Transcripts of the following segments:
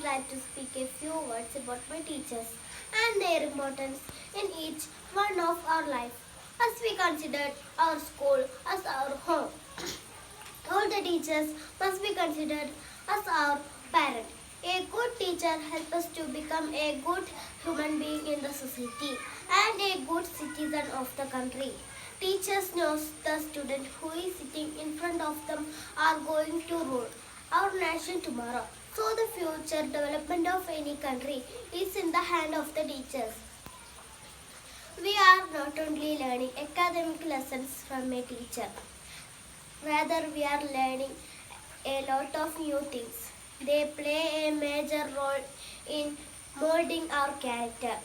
glad to speak a few words about my teachers and their importance in each one of our life as we consider our school as our home. All the teachers must be considered as our parent. A good teacher helps us to become a good human being in the society and a good citizen of the country. Teachers knows the student who is sitting in front of them are going to rule our nation tomorrow. So the future development of any country is in the hand of the teachers. We are not only learning academic lessons from a teacher, rather we are learning a lot of new things. They play a major role in molding our character.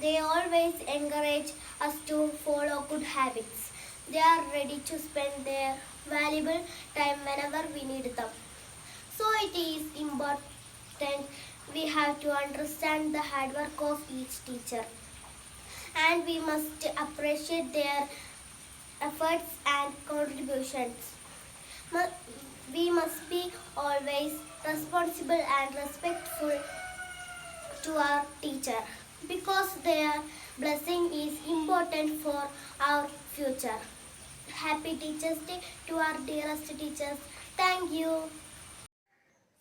They always encourage us to follow good habits. They are ready to spend their valuable time whenever we need them. So it is important we have to understand the hard work of each teacher and we must appreciate their efforts and contributions. We must be always responsible and respectful to our teacher because their blessing is important for our future. Happy Teachers Day to our dearest teachers. Thank you.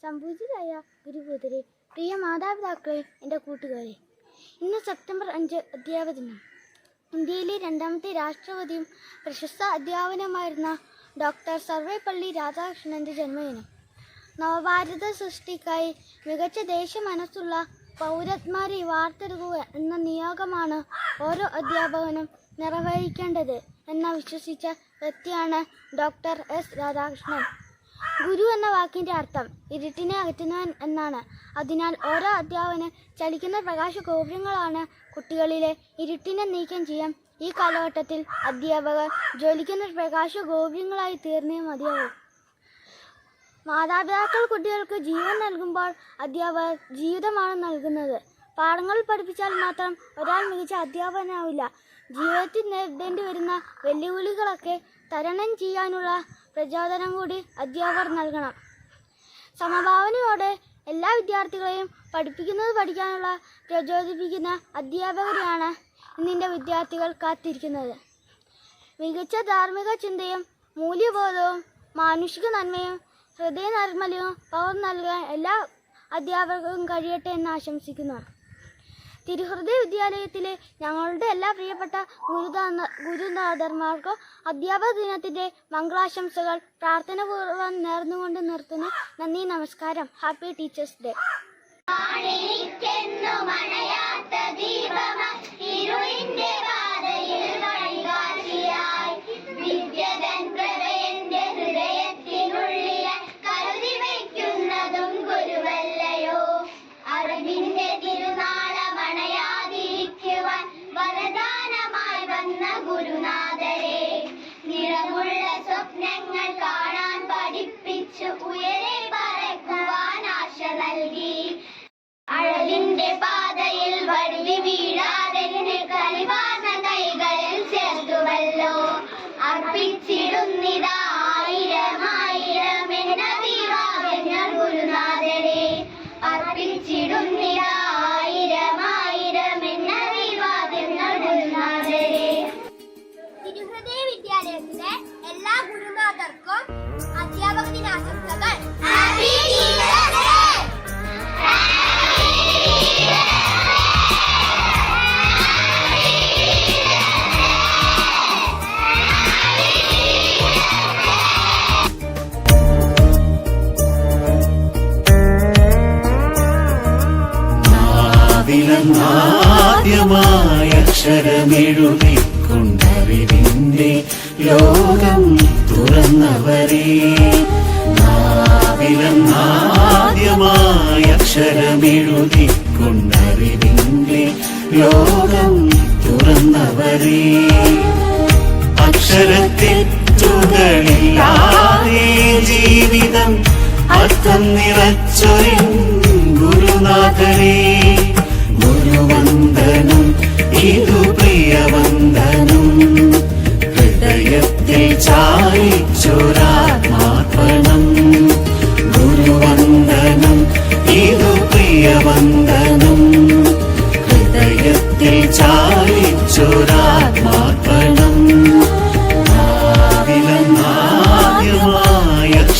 സംപൂജിതരായ ഗുരുപൂതരെ. പ്രിയ മാതാപിതാക്കളെ എന്റെ കൂട്ടുകാരെ. ഇന്ന് September അഞ്ച് അധ്യാപക ദിനം ഇന്ത്യയിലെ രണ്ടാമത്തെ രാഷ്ട്രപതിയും പ്രശസ്ത അധ്യാപനമായിരുന്ന ഡോക്ടർ സർവേപ്പള്ളി രാധാകൃഷ്ണന്റെ ജന്മദിനം. നവഭാരത സൃഷ്ടിക്കായി മികച്ച ദേശ മനസ്സുള്ള പൗരന്മാരെ വാർത്തെടുക്കുക എന്ന നിയോഗമാണ് ഓരോ അധ്യാപകനും നിർവഹിക്കേണ്ടത് എന്ന് വിശ്വസിച്ച വ്യക്തിയാണ് ഡോക്ടർ എസ് രാധാകൃഷ്ണൻ. ഗുരു എന്ന വാക്കിന്റെ അർത്ഥം ഇരുട്ടിനെ അകറ്റുന്നവൻ എന്നാണ്. അതിനാൽ ഓരോ അധ്യാപനം ചലിക്കുന്ന പ്രകാശ ഗോപുരങ്ങളാണ് കുട്ടികളിലെ ഇരുട്ടിനെ നീക്കം ചെയ്യാൻ ഈ കാലഘട്ടത്തിൽ അധ്യാപകർ ജ്വലിക്കുന്ന പ്രകാശ ഗോപുരങ്ങളായി തീർന്നേ മതിയാവും. മാതാപിതാക്കൾ കുട്ടികൾക്ക് ജീവൻ നൽകുമ്പോൾ അധ്യാപകർ ജീവിതമാണ് നൽകുന്നത്. പാഠങ്ങൾ പഠിപ്പിച്ചാൽ മാത്രം ഒരാൾ മികച്ച അധ്യാപകനാവില്ല. ജീവിതത്തിൽ നേരിടേണ്ടി വരുന്ന വെല്ലുവിളികളൊക്കെ തരണം ചെയ്യാനുള്ള പ്രചോദനം കൂടി അധ്യാപകർ നൽകണം. സമഭാവനയോടെ എല്ലാ വിദ്യാർത്ഥികളെയും പഠിപ്പിക്കുന്നത് പഠിക്കാനുള്ള പ്രചോദിപ്പിക്കുന്ന അധ്യാപകരെയാണ് ഇന്നിന്റെ വിദ്യാർത്ഥികൾ കാത്തിരിക്കുന്നത്. മികച്ച ധാർമ്മിക ചിന്തയും മൂല്യബോധവും മാനുഷിക നന്മയും ഹൃദയ പവർ പകർന്നു നൽകാൻ എല്ലാ അധ്യാപകർക്കും കഴിയട്ടെ എന്ന് ആശംസിക്കുന്നു. തിരുഹൃദയ വിദ്യാലയത്തിലെ ഞങ്ങളുടെ എല്ലാ പ്രിയപ്പെട്ട ഗുരുദാന ഗുരുനാഥന്മാർക്കും അധ്യാപക ദിനത്തിന്റെ മംഗളാശംസകൾ പ്രാർത്ഥനാപൂർവം നേർന്നുകൊണ്ട് നിർത്തുന്നു. നന്ദി നമസ്കാരം. ഹാപ്പി ടീച്ചേഴ്സ് ഡേ കരുതിവയ്ക്കുന്നതും ദിനാശംസകൾ നാവിലെന്നാദ്യമായ അക്ഷരമെഴുതിക്കൊണ്ടറിവിന്റെ ലോകം തുറന്നവരെ നാവിലെന്നാദ്യമായ അക്ഷരമെഴുതിക്കൊണ്ടറിവിന്റെ ലോകം തുറന്നവരേ. അക്ഷരത്തിൽ തുകളില്ലാതെ ജീവിതം അർത്ഥം നിറച്ചൊരു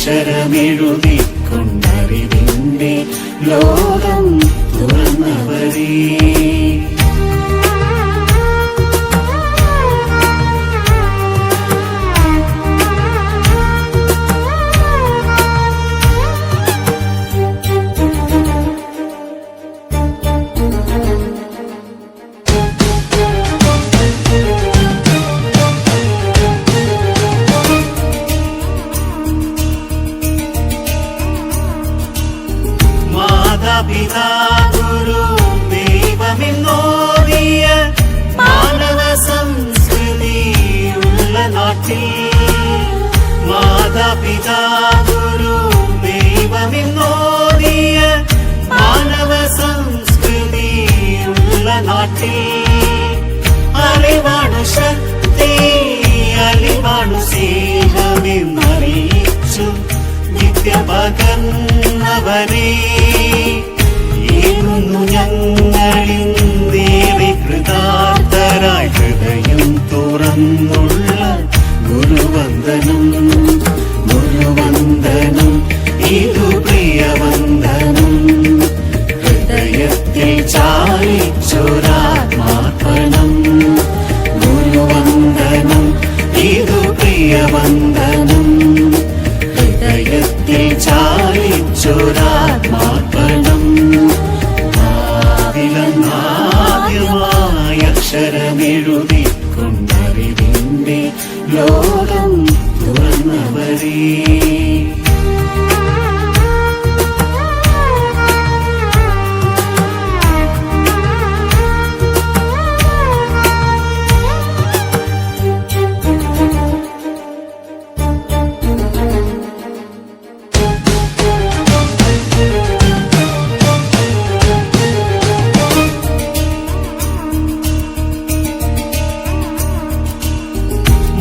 അക്ഷരമെഴുതിക്കൊണ്ടറിവിന്റെ ലോകം തുറന്നവരേ. മാതാപിതാ ഗുരു ദൈവമെന്നോദിയ മാനവ സംസ്കൃതിയുള്ള നാട്ടിൽ മാതാപിതാ ഗുരു ദൈവമെന്നോദിയ മാനവ സംസ്കൃതിയുള്ള നാട്ടിൽ അലിവാണു ശക്തി അലിവാണു സ്നേഹമെന്നറിയിച്ചു നിത്യ പകർന്നവരേ വന്നു ഞങ്ങളിൽ ദേവി കൃതാർത്ഥരായി ഹൃദയം തുറന്നുള്ള ഗുരുവന്ദനം ഗുരുവന്ദനം. Nobody.